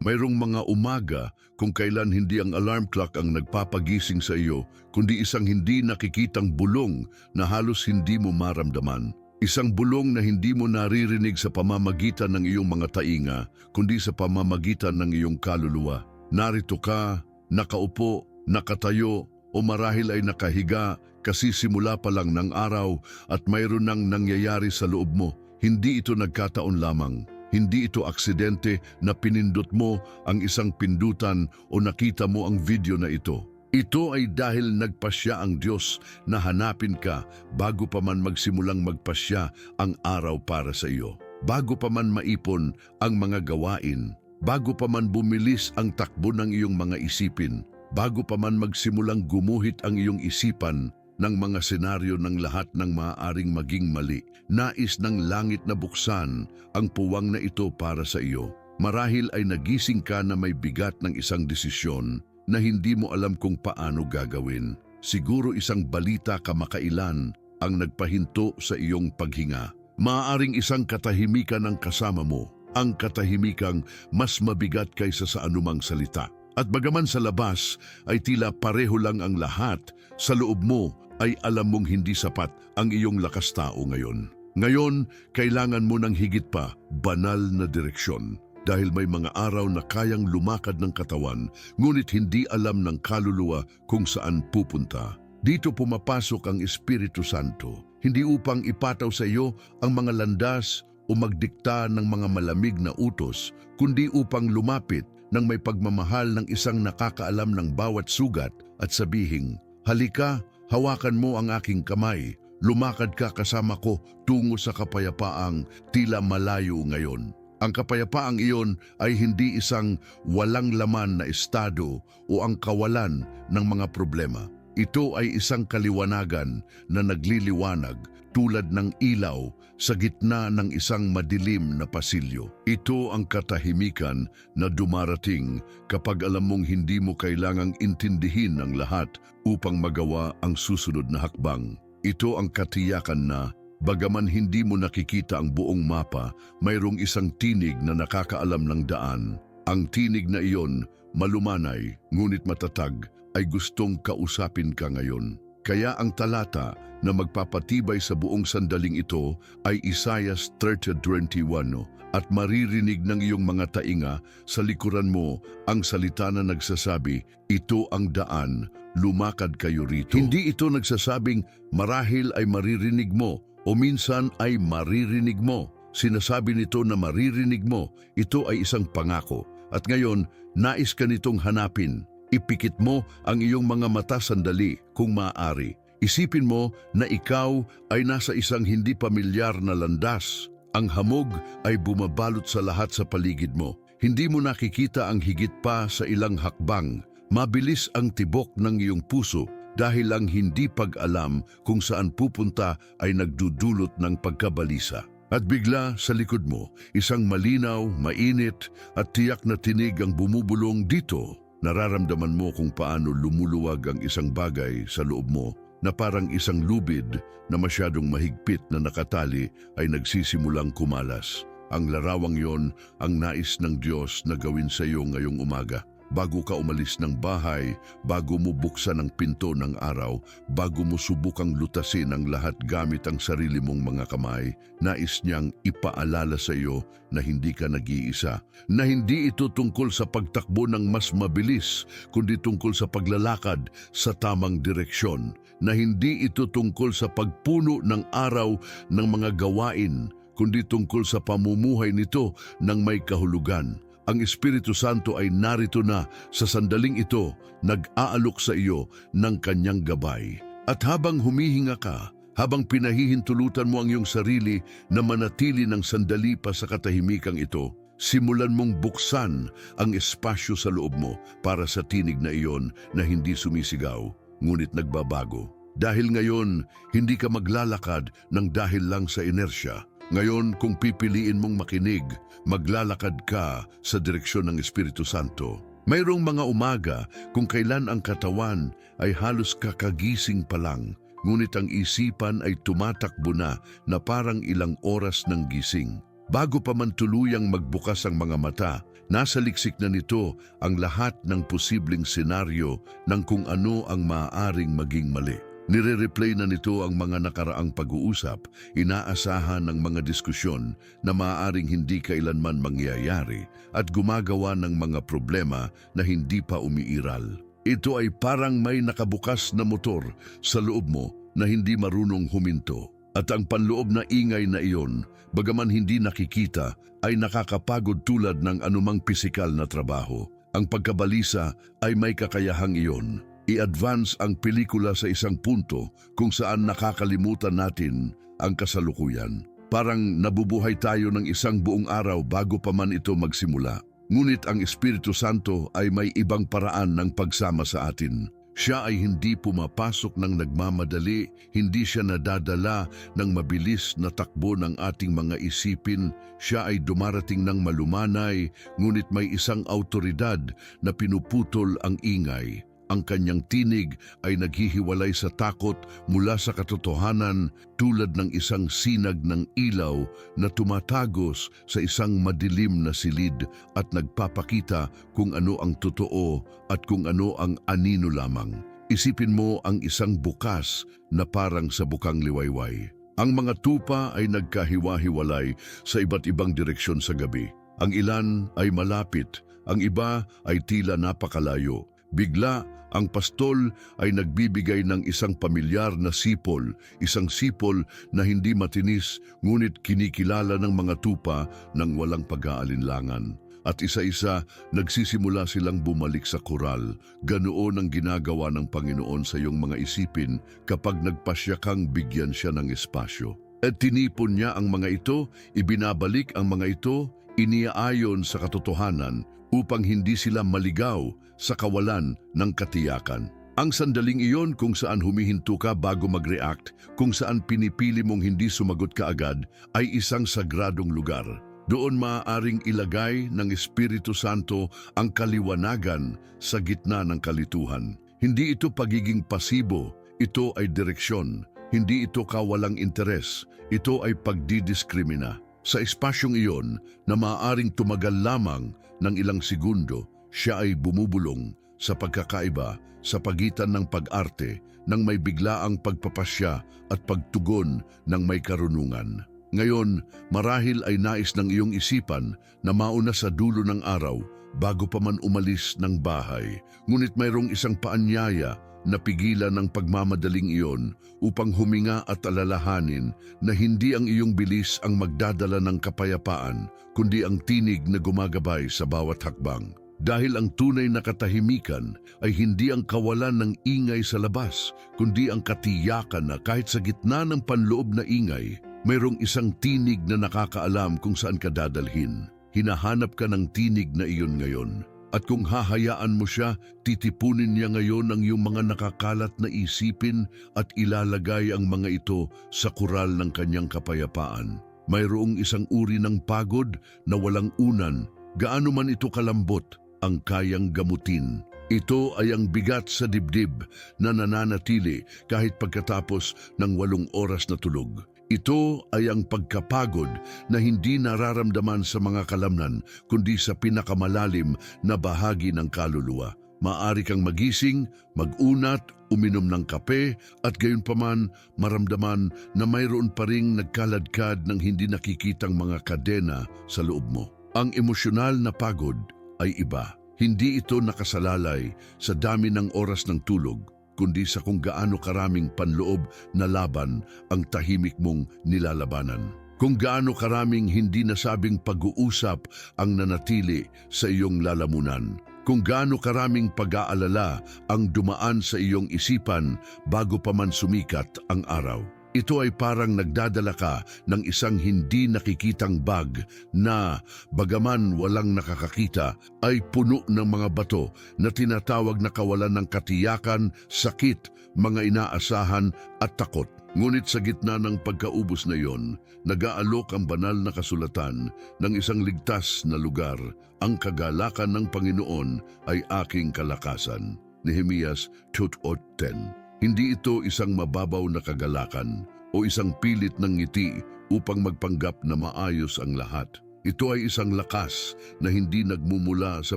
Mayroong mga umaga kung kailan hindi ang alarm clock ang nagpapagising sa iyo, kundi isang hindi nakikitang bulong na halos hindi mo maramdaman. Isang bulong na hindi mo naririnig sa pamamagitan ng iyong mga tainga, kundi sa pamamagitan ng iyong kaluluwa. Narito ka, nakaupo, nakatayo, o marahil ay nakahiga kasi simula pa lang ng araw at mayroon nang nangyayari sa loob mo. Hindi ito nagkataon lamang. Hindi ito aksidente na pinindot mo ang isang pindutan o nakita mo ang video na ito. Ito ay dahil nagpasya ang Diyos na hanapin ka bago pa man magsimulang magpasya ang araw para sa iyo. Bago pa man maipon ang mga gawain, bago pa man bumilis ang takbo ng iyong mga isipin, bago pa man magsimulang gumuhit ang iyong isipan ng mga senaryo ng lahat ng maaaring maging mali, nais ng langit na buksan ang puwang na ito para sa iyo. Marahil ay nagising ka na may bigat ng isang desisyon na hindi mo alam kung paano gagawin. Siguro isang balita kamakailan ang nagpahinto sa iyong paghinga. Maaaring isang katahimikan ang kasama mo, ang katahimikang mas mabigat kaysa sa anumang salita. At bagaman sa labas ay tila pareho lang ang lahat, sa loob mo ay alam mong hindi sapat ang iyong lakas tao ngayon. Ngayon, kailangan mo ng higit pa banal na direksyon. Dahil may mga araw na kayang lumakad ng katawan, ngunit hindi alam ng kaluluwa kung saan pupunta. Dito pumapasok ang Espiritu Santo, hindi upang ipataw sa iyo ang mga landas o magdikta ng mga malamig na utos, kundi upang lumapit ng may pagmamahal ng isang nakakaalam ng bawat sugat at sabihing, Halika, hawakan mo ang aking kamay, lumakad ka kasama ko tungo sa kapayapaang tila malayo ngayon. Ang kapayapaang iyon ay hindi isang walang laman na estado o ang kawalan ng mga problema. Ito ay isang kaliwanagan na nagliliwanag tulad ng ilaw sa gitna ng isang madilim na pasilyo. Ito ang katahimikan na dumarating kapag alam mong hindi mo kailangang intindihin ang lahat upang magawa ang susunod na hakbang. Ito ang katiyakan na Bagaman hindi mo nakikita ang buong mapa, mayroong isang tinig na nakakaalam ng daan. Ang tinig na iyon, malumanay, ngunit matatag, ay gustong kausapin ka ngayon. Kaya ang talata na magpapatibay sa buong sandaling ito ay Isaiah 30.21 at maririnig ng iyong mga tainga sa likuran mo ang salita na nagsasabi, ito ang daan, lumakad kayo rito. Hindi ito nagsasabing marahil ay maririnig mo o minsan ay maririnig mo. Sinasabi nito na maririnig mo, ito ay isang pangako. At ngayon, nais ka nitong hanapin. Ipikit mo ang iyong mga mata sandali kung maaari. Isipin mo na ikaw ay nasa isang hindi pamilyar na landas. Ang hamog ay bumabalot sa lahat sa paligid mo. Hindi mo nakikita ang higit pa sa ilang hakbang. Mabilis ang tibok ng iyong puso dahil ang hindi pag-alam kung saan pupunta ay nagdudulot ng pagkabalisa. At bigla sa likod mo, isang malinaw, mainit at tiyak na tinig ang bumubulong dito. Nararamdaman mo kung paano lumuluwag ang isang bagay sa loob mo na parang isang lubid na masyadong mahigpit na nakatali ay nagsisimulang kumalas. Ang larawang yon ang nais ng Diyos na gawin sa iyo ngayong umaga bago ka umalis ng bahay, bago mo buksan ang pinto ng araw, bago mo subukang lutasin ang lahat gamit ang sarili mong mga kamay, nais niyang ipaalala sa iyo na hindi ka nag-iisa, na hindi ito tungkol sa pagtakbo ng mas mabilis, kundi tungkol sa paglalakad sa tamang direksyon, na hindi ito tungkol sa pagpuno ng araw ng mga gawain, kundi tungkol sa pamumuhay nito ng may kahulugan ang Espiritu Santo ay narito na sa sandaling ito, nag-aalok sa iyo ng kanyang gabay. At habang humihinga ka, habang pinahihintulutan mo ang iyong sarili na manatili ng sandali pa sa katahimikang ito, simulan mong buksan ang espasyo sa loob mo para sa tinig na iyon na hindi sumisigaw, ngunit nagbabago. Dahil ngayon, hindi ka maglalakad ng dahil lang sa inersya, ngayon, kung pipiliin mong makinig, maglalakad ka sa direksyon ng Espiritu Santo. Mayroong mga umaga kung kailan ang katawan ay halos kakagising pa lang, ngunit ang isipan ay tumatakbo na na parang ilang oras ng gising. Bago pa man tuluyang magbukas ang mga mata, Nasa liksik na nito ang lahat ng posibleng senaryo ng kung ano ang maaaring maging mali. Nire-replay na nito ang mga nakaraang pag-uusap, inaasahan ng mga diskusyon na maaaring hindi kailanman mangyayari at gumagawa ng mga problema na hindi pa umiiral. Ito ay parang may nakabukas na motor sa loob mo na hindi marunong huminto. At ang panloob na ingay na iyon, bagaman hindi nakikita, ay nakakapagod tulad ng anumang pisikal na trabaho. Ang pagkabalisa ay may kakayahang iyon. I-advance ang pelikula sa isang punto kung saan nakakalimutan natin ang kasalukuyan. Parang nabubuhay tayo ng isang buong araw bago pa man ito magsimula. Ngunit ang Espiritu Santo ay may ibang paraan ng pagsama sa atin. Siya ay hindi pumapasok ng nagmamadali, hindi siya nadadala ng mabilis na takbo ng ating mga isipin. Siya ay dumarating ng malumanay, ngunit may isang autoridad na pinuputol ang ingay. Ang kanyang tinig ay naghihiwalay sa takot mula sa katotohanan tulad ng isang sinag ng ilaw na tumatagos sa isang madilim na silid at nagpapakita kung ano ang totoo at kung ano ang anino lamang. Isipin mo ang isang bukas na parang sa bukang liwayway. Ang mga tupa ay nagkahiwa-hiwalay sa iba't ibang direksyon sa gabi. Ang ilan ay malapit, ang iba ay tila napakalayo. Bigla, ang pastol ay nagbibigay ng isang pamilyar na sipol, isang sipol na hindi matinis ngunit kinikilala ng mga tupa ng walang pag-aalinlangan. At isa-isa, nagsisimula silang bumalik sa koral. Ganoon ang ginagawa ng Panginoon sa iyong mga isipin kapag nagpasya kang bigyan siya ng espasyo. At tinipon niya ang mga ito, ibinabalik ang mga ito, iniaayon sa katotohanan upang hindi sila maligaw sa kawalan ng katiyakan. Ang sandaling iyon kung saan humihinto ka bago mag-react, kung saan pinipili mong hindi sumagot ka agad, ay isang sagradong lugar. Doon maaaring ilagay ng Espiritu Santo ang kaliwanagan sa gitna ng kalituhan. Hindi ito pagiging pasibo, ito ay direksyon. Hindi ito kawalang interes, ito ay pagdidiskrimina. Sa espasyong iyon na maaaring tumagal lamang ng ilang segundo, siya ay bumubulong sa pagkakaiba sa pagitan ng pag-arte ng may biglaang pagpapasya at pagtugon ng may karunungan. Ngayon, marahil ay nais ng iyong isipan na mauna sa dulo ng araw bago pa man umalis ng bahay. Ngunit mayroong isang paanyaya na pigilan ng pagmamadaling iyon upang huminga at alalahanin na hindi ang iyong bilis ang magdadala ng kapayapaan, kundi ang tinig na gumagabay sa bawat hakbang. Dahil ang tunay na katahimikan ay hindi ang kawalan ng ingay sa labas, kundi ang katiyakan na kahit sa gitna ng panloob na ingay, mayroong isang tinig na nakakaalam kung saan ka dadalhin. Hinahanap ka ng tinig na iyon ngayon. At kung hahayaan mo siya, titipunin niya ngayon ang iyong mga nakakalat na isipin at ilalagay ang mga ito sa kural ng kanyang kapayapaan. Mayroong isang uri ng pagod na walang unan, gaano man ito kalambot, ang kayang gamutin. Ito ay ang bigat sa dibdib na nananatili kahit pagkatapos ng walong oras na tulog. Ito ay ang pagkapagod na hindi nararamdaman sa mga kalamnan kundi sa pinakamalalim na bahagi ng kaluluwa. Maari kang magising, magunat, uminom ng kape at gayon paman maramdaman na mayroon pa ring nagkaladkad ng hindi nakikitang mga kadena sa loob mo. Ang emosyonal na pagod ay iba. Hindi ito nakasalalay sa dami ng oras ng tulog, kundi sa kung gaano karaming panloob na laban ang tahimik mong nilalabanan. Kung gaano karaming hindi nasabing pag-uusap ang nanatili sa iyong lalamunan. Kung gaano karaming pag-aalala ang dumaan sa iyong isipan bago pa man sumikat ang araw. Ito ay parang nagdadala ka ng isang hindi nakikitang bag na, bagaman walang nakakakita, ay puno ng mga bato na tinatawag na kawalan ng katiyakan, sakit, mga inaasahan at takot. Ngunit sa gitna ng pagkaubos na iyon, nag-aalok ang banal na kasulatan ng isang ligtas na lugar. Ang kagalakan ng Panginoon ay aking kalakasan. Nehemias 2.10 hindi ito isang mababaw na kagalakan o isang pilit ng ngiti upang magpanggap na maayos ang lahat. Ito ay isang lakas na hindi nagmumula sa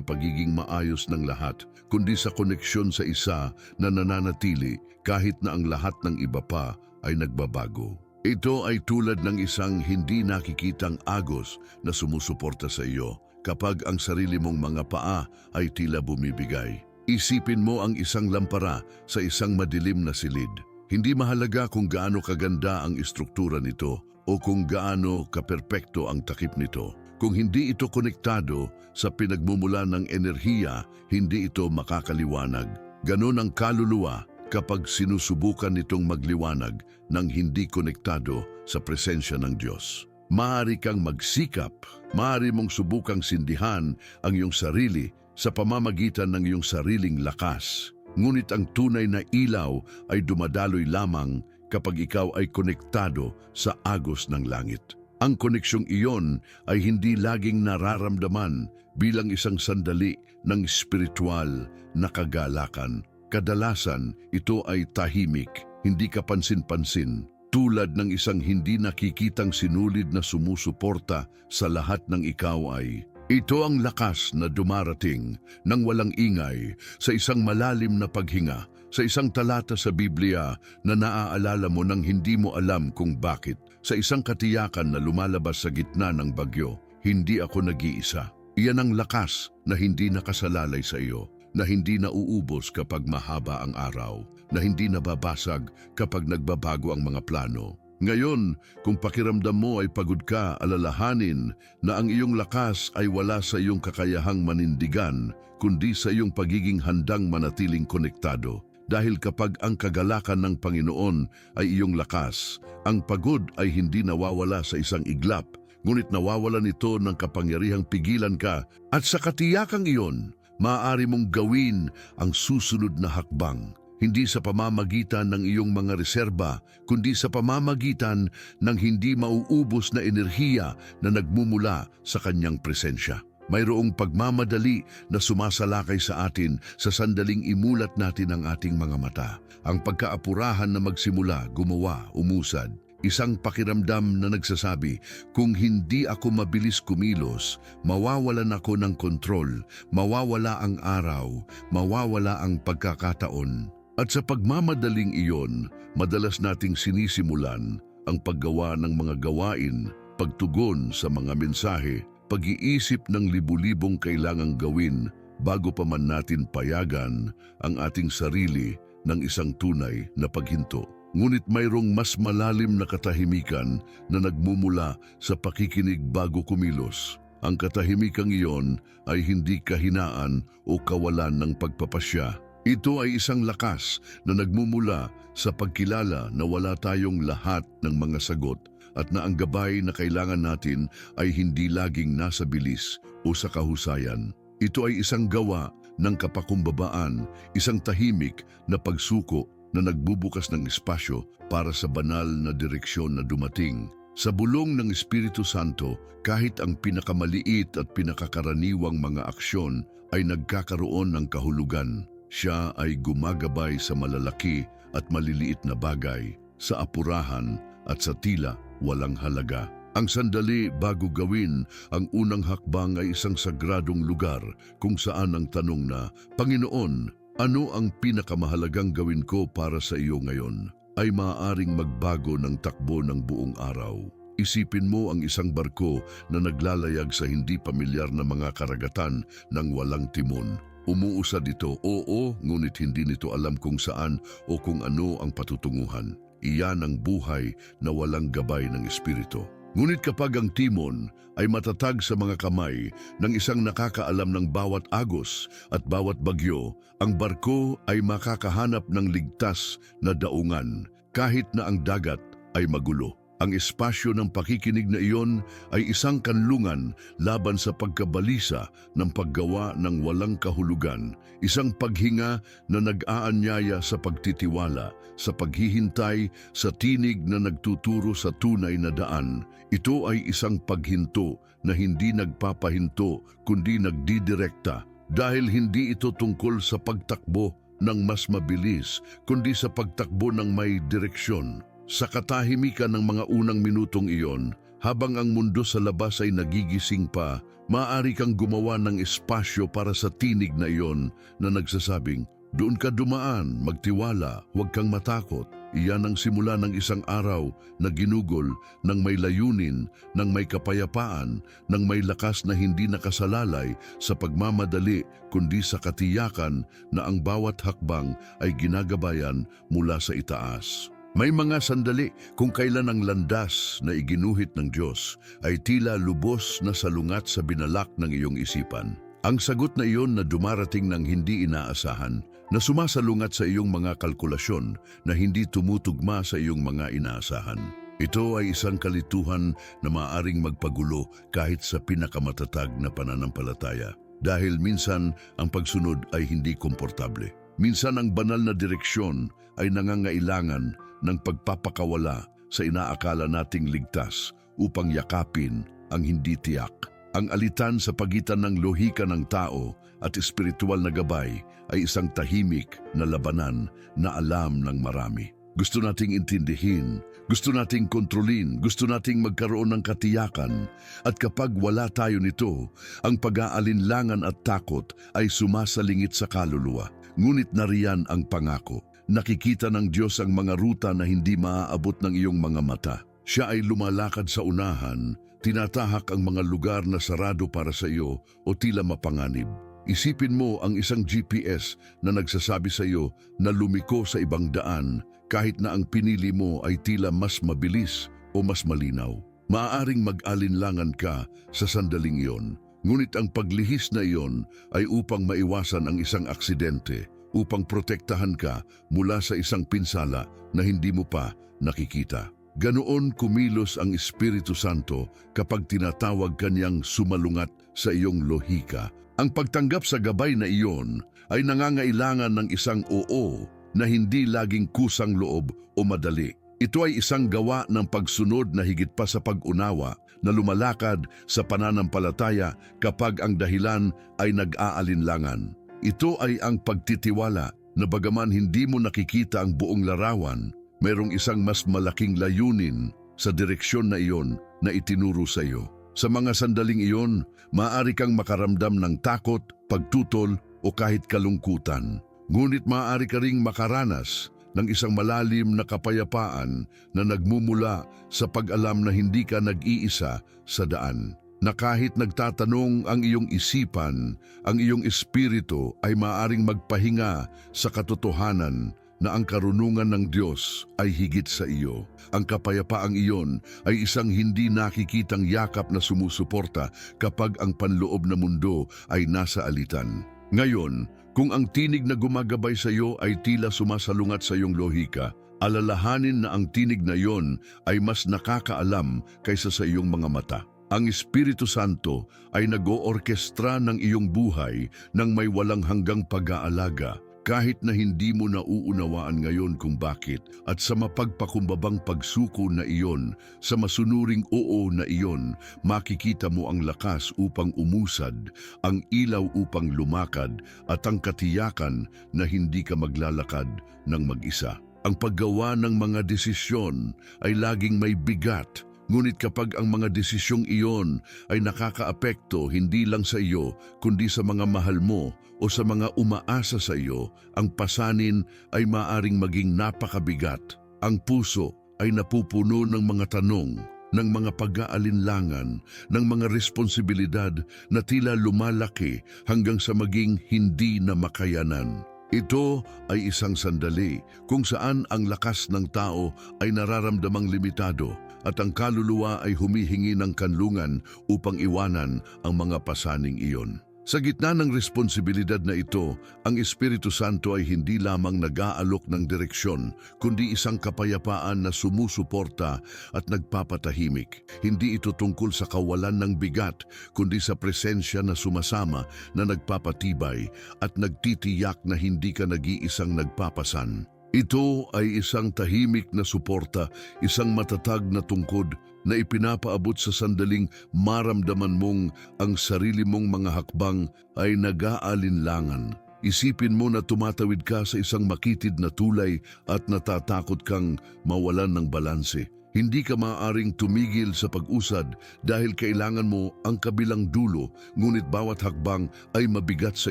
pagiging maayos ng lahat, kundi sa koneksyon sa isa na nananatili kahit na ang lahat ng iba pa ay nagbabago. Ito ay tulad ng isang hindi nakikitang agos na sumusuporta sa iyo kapag ang sarili mong mga paa ay tila bumibigay. Isipin mo ang isang lampara sa isang madilim na silid. Hindi mahalaga kung gaano kaganda ang istruktura nito o kung gaano kaperpekto ang takip nito. Kung hindi ito konektado sa pinagmumula ng enerhiya, hindi ito makakaliwanag. Ganon ang kaluluwa kapag sinusubukan nitong magliwanag ng hindi konektado sa presensya ng Diyos. Maaari kang magsikap, maaari mong subukang sindihan ang iyong sarili sa pamamagitan ng iyong sariling lakas. Ngunit ang tunay na ilaw ay dumadaloy lamang kapag ikaw ay konektado sa agos ng langit. Ang koneksyong iyon ay hindi laging nararamdaman bilang isang sandali ng spiritual na kagalakan. Kadalasan, ito ay tahimik, hindi kapansin-pansin, tulad ng isang hindi nakikitang sinulid na sumusuporta sa lahat ng ikaw ay ito ang lakas na dumarating ng walang ingay sa isang malalim na paghinga, sa isang talata sa Biblia na naaalala mo nang hindi mo alam kung bakit, sa isang katiyakan na lumalabas sa gitna ng bagyo, hindi ako nag-iisa. Iyan ang lakas na hindi nakasalalay sa iyo, na hindi nauubos kapag mahaba ang araw, na hindi nababasag kapag nagbabago ang mga plano. Ngayon, kung pakiramdam mo ay pagod ka, alalahanin na ang iyong lakas ay wala sa iyong kakayahang manindigan, kundi sa iyong pagiging handang manatiling konektado. Dahil kapag ang kagalakan ng Panginoon ay iyong lakas, ang pagod ay hindi nawawala sa isang iglap, ngunit nawawala nito ng kapangyarihang pigilan ka at sa katiyakang iyon, maaari mong gawin ang susunod na hakbang hindi sa pamamagitan ng iyong mga reserba, kundi sa pamamagitan ng hindi mauubos na enerhiya na nagmumula sa kanyang presensya. Mayroong pagmamadali na sumasalakay sa atin sa sandaling imulat natin ang ating mga mata. Ang pagkaapurahan na magsimula, gumawa, umusad. Isang pakiramdam na nagsasabi, kung hindi ako mabilis kumilos, mawawalan ako ng kontrol, mawawala ang araw, mawawala ang pagkakataon. At sa pagmamadaling iyon, madalas nating sinisimulan ang paggawa ng mga gawain, pagtugon sa mga mensahe, pag-iisip ng libu-libong kailangang gawin bago pa man natin payagan ang ating sarili ng isang tunay na paghinto. Ngunit mayroong mas malalim na katahimikan na nagmumula sa pakikinig bago kumilos. Ang katahimikang iyon ay hindi kahinaan o kawalan ng pagpapasya, ito ay isang lakas na nagmumula sa pagkilala na wala tayong lahat ng mga sagot at na ang gabay na kailangan natin ay hindi laging nasa bilis o sa kahusayan. Ito ay isang gawa ng kapakumbabaan, isang tahimik na pagsuko na nagbubukas ng espasyo para sa banal na direksyon na dumating. Sa bulong ng Espiritu Santo, kahit ang pinakamaliit at pinakakaraniwang mga aksyon ay nagkakaroon ng kahulugan. Siya ay gumagabay sa malalaki at maliliit na bagay, sa apurahan at sa tila walang halaga. Ang sandali bago gawin ang unang hakbang ay isang sagradong lugar kung saan ang tanong na, Panginoon, ano ang pinakamahalagang gawin ko para sa iyo ngayon? ay maaaring magbago ng takbo ng buong araw. Isipin mo ang isang barko na naglalayag sa hindi pamilyar na mga karagatan ng walang timon. Umuusad ito, oo, ngunit hindi nito alam kung saan o kung ano ang patutunguhan. Iyan ang buhay na walang gabay ng Espiritu. Ngunit kapag ang timon ay matatag sa mga kamay ng isang nakakaalam ng bawat agos at bawat bagyo, ang barko ay makakahanap ng ligtas na daungan kahit na ang dagat ay magulo. Ang espasyo ng pakikinig na iyon ay isang kanlungan laban sa pagkabalisa ng paggawa ng walang kahulugan, isang paghinga na nag-aanyaya sa pagtitiwala, sa paghihintay, sa tinig na nagtuturo sa tunay na daan. Ito ay isang paghinto na hindi nagpapahinto kundi nagdidirekta dahil hindi ito tungkol sa pagtakbo ng mas mabilis kundi sa pagtakbo ng may direksyon. Sa katahimikan ng mga unang minutong iyon, habang ang mundo sa labas ay nagigising pa, maaari kang gumawa ng espasyo para sa tinig na iyon na nagsasabing, doon ka dumaan, magtiwala, huwag kang matakot. Iyan ang simula ng isang araw na ginugol ng may layunin, ng may kapayapaan, ng may lakas na hindi nakasalalay sa pagmamadali kundi sa katiyakan na ang bawat hakbang ay ginagabayan mula sa itaas. May mga sandali kung kailan ang landas na iginuhit ng Diyos ay tila lubos na salungat sa binalak ng iyong isipan. Ang sagot na iyon na dumarating ng hindi inaasahan, na sumasalungat sa iyong mga kalkulasyon na hindi tumutugma sa iyong mga inaasahan. Ito ay isang kalituhan na maaring magpagulo kahit sa pinakamatatag na pananampalataya. Dahil minsan ang pagsunod ay hindi komportable. Minsan ang banal na direksyon ay nangangailangan ng pagpapakawala sa inaakala nating ligtas upang yakapin ang hindi tiyak. Ang alitan sa pagitan ng lohika ng tao at espiritual na gabay ay isang tahimik na labanan na alam ng marami. Gusto nating intindihin, gusto nating kontrolin, gusto nating magkaroon ng katiyakan. At kapag wala tayo nito, ang pag-aalinlangan at takot ay sumasalingit sa kaluluwa. Ngunit nariyan ang pangako. Nakikita ng Diyos ang mga ruta na hindi maaabot ng iyong mga mata. Siya ay lumalakad sa unahan, tinatahak ang mga lugar na sarado para sa iyo o tila mapanganib. Isipin mo ang isang GPS na nagsasabi sa iyo na lumiko sa ibang daan kahit na ang pinili mo ay tila mas mabilis o mas malinaw. Maaaring mag-alinlangan ka sa sandaling iyon, ngunit ang paglihis na iyon ay upang maiwasan ang isang aksidente, upang protektahan ka mula sa isang pinsala na hindi mo pa nakikita. Ganoon kumilos ang Espiritu Santo kapag tinatawag kanyang sumalungat sa iyong lohika. Ang pagtanggap sa gabay na iyon ay nangangailangan ng isang oo na hindi laging kusang loob o madali. Ito ay isang gawa ng pagsunod na higit pa sa pag-unawa na lumalakad sa pananampalataya kapag ang dahilan ay nag-aalinlangan. Ito ay ang pagtitiwala na bagaman hindi mo nakikita ang buong larawan, mayroong isang mas malaking layunin sa direksyon na iyon na itinuro sa iyo. Sa mga sandaling iyon, maaari kang makaramdam ng takot, pagtutol o kahit kalungkutan. Ngunit maaari ka ring makaranas ng isang malalim na kapayapaan na nagmumula sa pag-alam na hindi ka nag-iisa sa daan. Na kahit nagtatanong ang iyong isipan, ang iyong espiritu ay maaring magpahinga sa katotohanan na ang karunungan ng Diyos ay higit sa iyo. Ang kapayapaang iyon ay isang hindi nakikitang yakap na sumusuporta kapag ang panloob na mundo ay nasa alitan. Ngayon, kung ang tinig na gumagabay sa iyo ay tila sumasalungat sa iyong lohika, alalahanin na ang tinig na iyon ay mas nakakaalam kaysa sa iyong mga mata. Ang Espiritu Santo ay nag-oorkestra ng iyong buhay ng may walang hanggang pag-aalaga kahit na hindi mo nauunawaan ngayon kung bakit at sa mapagpakumbabang pagsuko na iyon, sa masunuring oo na iyon, makikita mo ang lakas upang umusad, ang ilaw upang lumakad at ang katiyakan na hindi ka maglalakad ng mag-isa. Ang paggawa ng mga desisyon ay laging may bigat, Ngunit kapag ang mga desisyong iyon ay nakakaapekto hindi lang sa iyo kundi sa mga mahal mo o sa mga umaasa sa iyo, ang pasanin ay maaring maging napakabigat. Ang puso ay napupuno ng mga tanong, ng mga pag-aalinlangan, ng mga responsibilidad na tila lumalaki hanggang sa maging hindi na makayanan. Ito ay isang sandali kung saan ang lakas ng tao ay nararamdamang limitado at ang kaluluwa ay humihingi ng kanlungan upang iwanan ang mga pasaning iyon. Sa gitna ng responsibilidad na ito, ang Espiritu Santo ay hindi lamang nag-aalok ng direksyon, kundi isang kapayapaan na sumusuporta at nagpapatahimik. Hindi ito tungkol sa kawalan ng bigat, kundi sa presensya na sumasama na nagpapatibay at nagtitiyak na hindi ka nag-iisang nagpapasan. Ito ay isang tahimik na suporta, isang matatag na tungkod na ipinapaabot sa sandaling maramdaman mong ang sarili mong mga hakbang ay nag-aalinlangan. Isipin mo na tumatawid ka sa isang makitid na tulay at natatakot kang mawalan ng balanse. Hindi ka maaaring tumigil sa pag-usad dahil kailangan mo ang kabilang dulo, ngunit bawat hakbang ay mabigat sa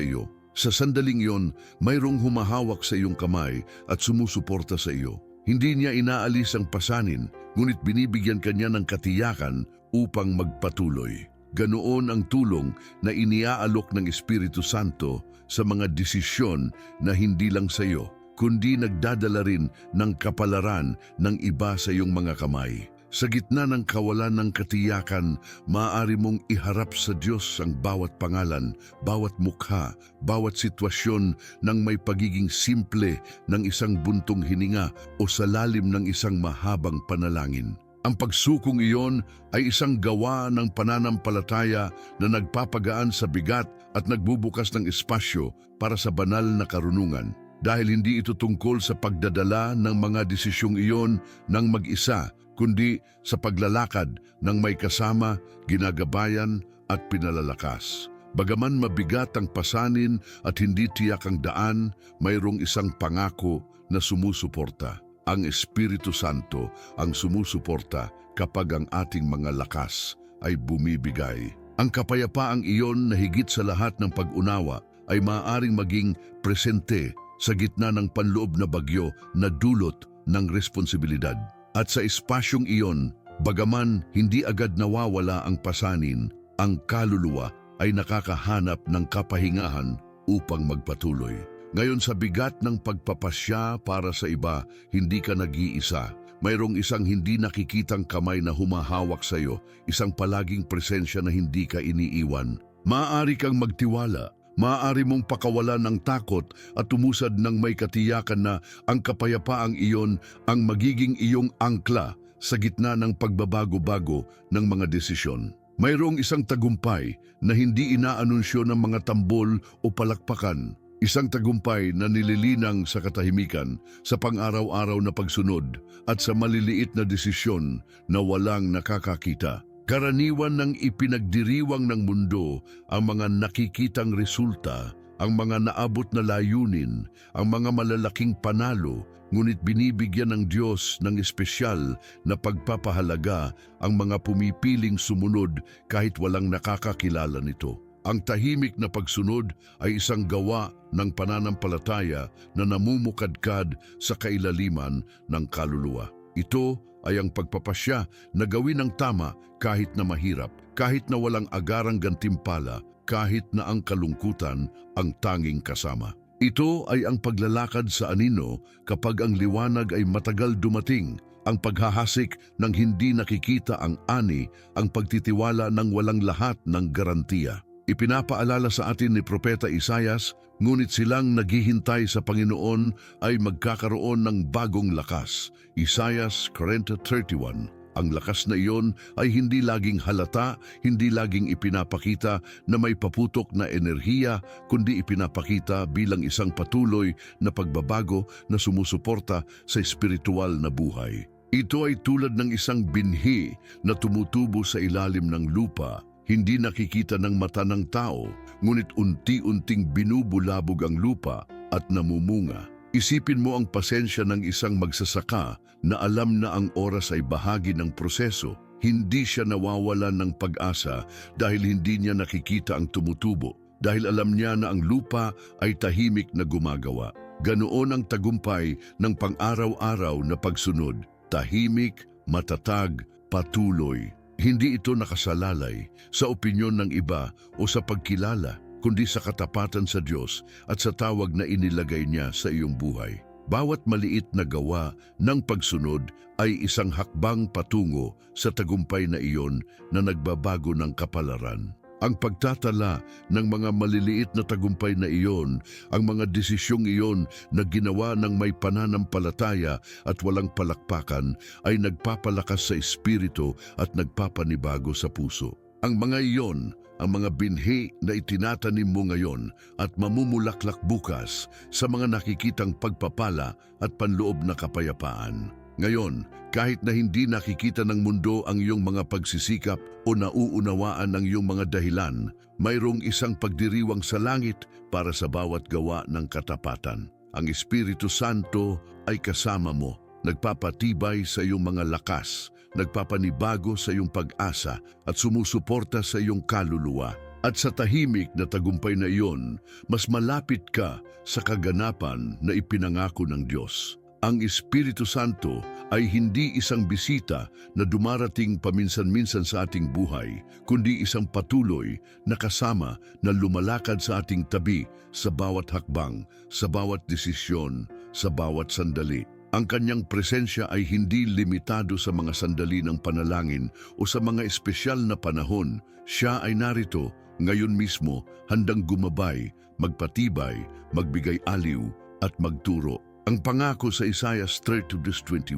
iyo. Sa sandaling yon, mayroong humahawak sa iyong kamay at sumusuporta sa iyo. Hindi niya inaalis ang pasanin, ngunit binibigyan kanya ng katiyakan upang magpatuloy. Ganoon ang tulong na iniaalok ng Espiritu Santo sa mga desisyon na hindi lang sa iyo, kundi nagdadala rin ng kapalaran ng iba sa iyong mga kamay. Sa gitna ng kawalan ng katiyakan, maaari mong iharap sa Diyos ang bawat pangalan, bawat mukha, bawat sitwasyon ng may pagiging simple ng isang buntong hininga o sa lalim ng isang mahabang panalangin. Ang pagsukong iyon ay isang gawa ng pananampalataya na nagpapagaan sa bigat at nagbubukas ng espasyo para sa banal na karunungan. Dahil hindi ito tungkol sa pagdadala ng mga desisyong iyon ng mag-isa, kundi sa paglalakad ng may kasama, ginagabayan at pinalalakas. Bagaman mabigat ang pasanin at hindi tiyak ang daan, mayroong isang pangako na sumusuporta. Ang Espiritu Santo ang sumusuporta kapag ang ating mga lakas ay bumibigay. Ang kapayapaang iyon na higit sa lahat ng pag-unawa ay maaaring maging presente sa gitna ng panloob na bagyo na dulot ng responsibilidad. At sa espasyong iyon, bagaman hindi agad nawawala ang pasanin, ang kaluluwa ay nakakahanap ng kapahingahan upang magpatuloy. Ngayon sa bigat ng pagpapasya para sa iba, hindi ka nag-iisa. Mayroong isang hindi nakikitang kamay na humahawak sa iyo, isang palaging presensya na hindi ka iniiwan. Maaari kang magtiwala, maaari mong pakawalan ng takot at tumusad ng may katiyakan na ang kapayapaang iyon ang magiging iyong angkla sa gitna ng pagbabago-bago ng mga desisyon. Mayroong isang tagumpay na hindi inaanunsyo ng mga tambol o palakpakan. Isang tagumpay na nililinang sa katahimikan, sa pang-araw-araw na pagsunod at sa maliliit na desisyon na walang nakakakita. Karaniwan ng ipinagdiriwang ng mundo ang mga nakikitang resulta, ang mga naabot na layunin, ang mga malalaking panalo, ngunit binibigyan ng Diyos ng espesyal na pagpapahalaga ang mga pumipiling sumunod kahit walang nakakakilala nito. Ang tahimik na pagsunod ay isang gawa ng pananampalataya na namumukadkad sa kailaliman ng kaluluwa. Ito ay ang pagpapasya na gawin ang tama kahit na mahirap, kahit na walang agarang gantimpala, kahit na ang kalungkutan ang tanging kasama. Ito ay ang paglalakad sa anino kapag ang liwanag ay matagal dumating, ang paghahasik ng hindi nakikita ang ani, ang pagtitiwala ng walang lahat ng garantiya. Ipinapaalala sa atin ni Propeta Isayas, ngunit silang naghihintay sa Panginoon ay magkakaroon ng bagong lakas. Isayas 40.31 Ang lakas na iyon ay hindi laging halata, hindi laging ipinapakita na may paputok na enerhiya, kundi ipinapakita bilang isang patuloy na pagbabago na sumusuporta sa espiritual na buhay. Ito ay tulad ng isang binhi na tumutubo sa ilalim ng lupa hindi nakikita ng mata ng tao, ngunit unti-unting binubulabog ang lupa at namumunga. Isipin mo ang pasensya ng isang magsasaka na alam na ang oras ay bahagi ng proseso. Hindi siya nawawalan ng pag-asa dahil hindi niya nakikita ang tumutubo, dahil alam niya na ang lupa ay tahimik na gumagawa. Ganoon ang tagumpay ng pang-araw-araw na pagsunod, tahimik, matatag, patuloy. Hindi ito nakasalalay sa opinyon ng iba o sa pagkilala, kundi sa katapatan sa Diyos at sa tawag na inilagay niya sa iyong buhay. Bawat maliit na gawa ng pagsunod ay isang hakbang patungo sa tagumpay na iyon na nagbabago ng kapalaran. Ang pagtatala ng mga maliliit na tagumpay na iyon, ang mga desisyong iyon na ginawa ng may pananampalataya at walang palakpakan ay nagpapalakas sa espiritu at nagpapanibago sa puso. Ang mga iyon, ang mga binhi na itinatanim mo ngayon at mamumulaklak bukas sa mga nakikitang pagpapala at panloob na kapayapaan. Ngayon, kahit na hindi nakikita ng mundo ang iyong mga pagsisikap o nauunawaan ang iyong mga dahilan, mayroong isang pagdiriwang sa langit para sa bawat gawa ng katapatan. Ang Espiritu Santo ay kasama mo, nagpapatibay sa iyong mga lakas nagpapanibago sa iyong pag-asa at sumusuporta sa iyong kaluluwa. At sa tahimik na tagumpay na iyon, mas malapit ka sa kaganapan na ipinangako ng Diyos. Ang Espiritu Santo ay hindi isang bisita na dumarating paminsan-minsan sa ating buhay, kundi isang patuloy na kasama na lumalakad sa ating tabi sa bawat hakbang, sa bawat desisyon, sa bawat sandali. Ang kanyang presensya ay hindi limitado sa mga sandali ng panalangin o sa mga espesyal na panahon. Siya ay narito ngayon mismo handang gumabay, magpatibay, magbigay aliw at magturo. Ang pangako sa Isaiah 30:21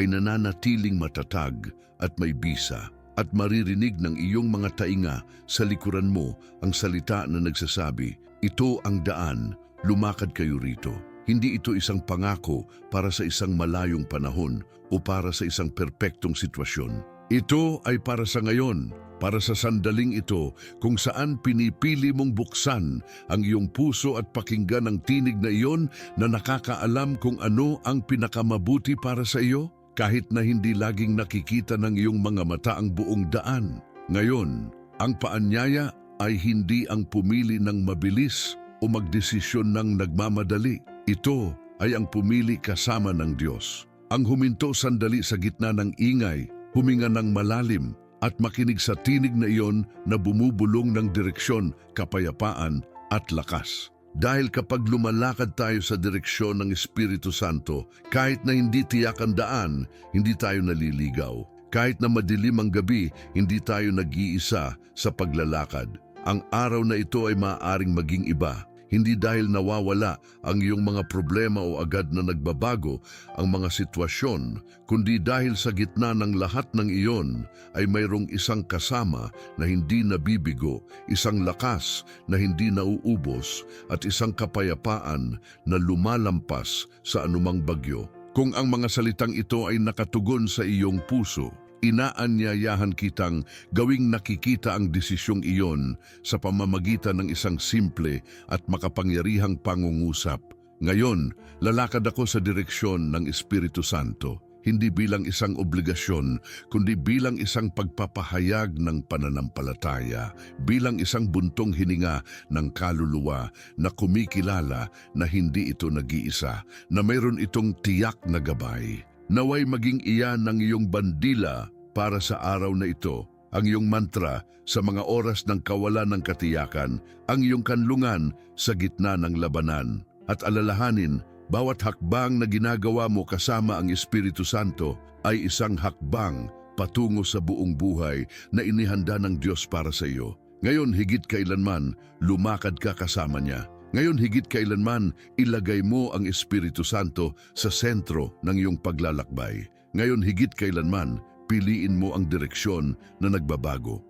ay nananatiling matatag at may bisa at maririnig ng iyong mga tainga sa likuran mo ang salita na nagsasabi, Ito ang daan, lumakad kayo rito. Hindi ito isang pangako para sa isang malayong panahon o para sa isang perpektong sitwasyon. Ito ay para sa ngayon, para sa sandaling ito kung saan pinipili mong buksan ang iyong puso at pakinggan ang tinig na iyon na nakakaalam kung ano ang pinakamabuti para sa iyo kahit na hindi laging nakikita ng iyong mga mata ang buong daan. Ngayon, ang paanyaya ay hindi ang pumili ng mabilis o magdesisyon ng nagmamadali. Ito ay ang pumili kasama ng Diyos. Ang huminto sandali sa gitna ng ingay, huminga ng malalim at makinig sa tinig na iyon na bumubulong ng direksyon, kapayapaan at lakas. Dahil kapag lumalakad tayo sa direksyon ng Espiritu Santo, kahit na hindi tiyak ang daan, hindi tayo naliligaw. Kahit na madilim ang gabi, hindi tayo nag-iisa sa paglalakad. Ang araw na ito ay maaaring maging iba. Hindi dahil nawawala ang iyong mga problema o agad na nagbabago ang mga sitwasyon, kundi dahil sa gitna ng lahat ng iyon ay mayroong isang kasama na hindi nabibigo, isang lakas na hindi nauubos at isang kapayapaan na lumalampas sa anumang bagyo. Kung ang mga salitang ito ay nakatugon sa iyong puso, inaanyayahan kitang gawing nakikita ang desisyong iyon sa pamamagitan ng isang simple at makapangyarihang pangungusap. Ngayon, lalakad ako sa direksyon ng Espiritu Santo, hindi bilang isang obligasyon, kundi bilang isang pagpapahayag ng pananampalataya, bilang isang buntong hininga ng kaluluwa na kumikilala na hindi ito nag-iisa, na mayroon itong tiyak na gabay. Naway maging iyan ng iyong bandila para sa araw na ito, ang iyong mantra sa mga oras ng kawalan ng katiyakan, ang iyong kanlungan sa gitna ng labanan. At alalahanin, bawat hakbang na ginagawa mo kasama ang Espiritu Santo ay isang hakbang patungo sa buong buhay na inihanda ng Diyos para sa iyo. Ngayon higit kailanman, lumakad ka kasama niya. Ngayon higit kailanman, ilagay mo ang Espiritu Santo sa sentro ng iyong paglalakbay. Ngayon higit kailanman, piliin mo ang direksyon na nagbabago.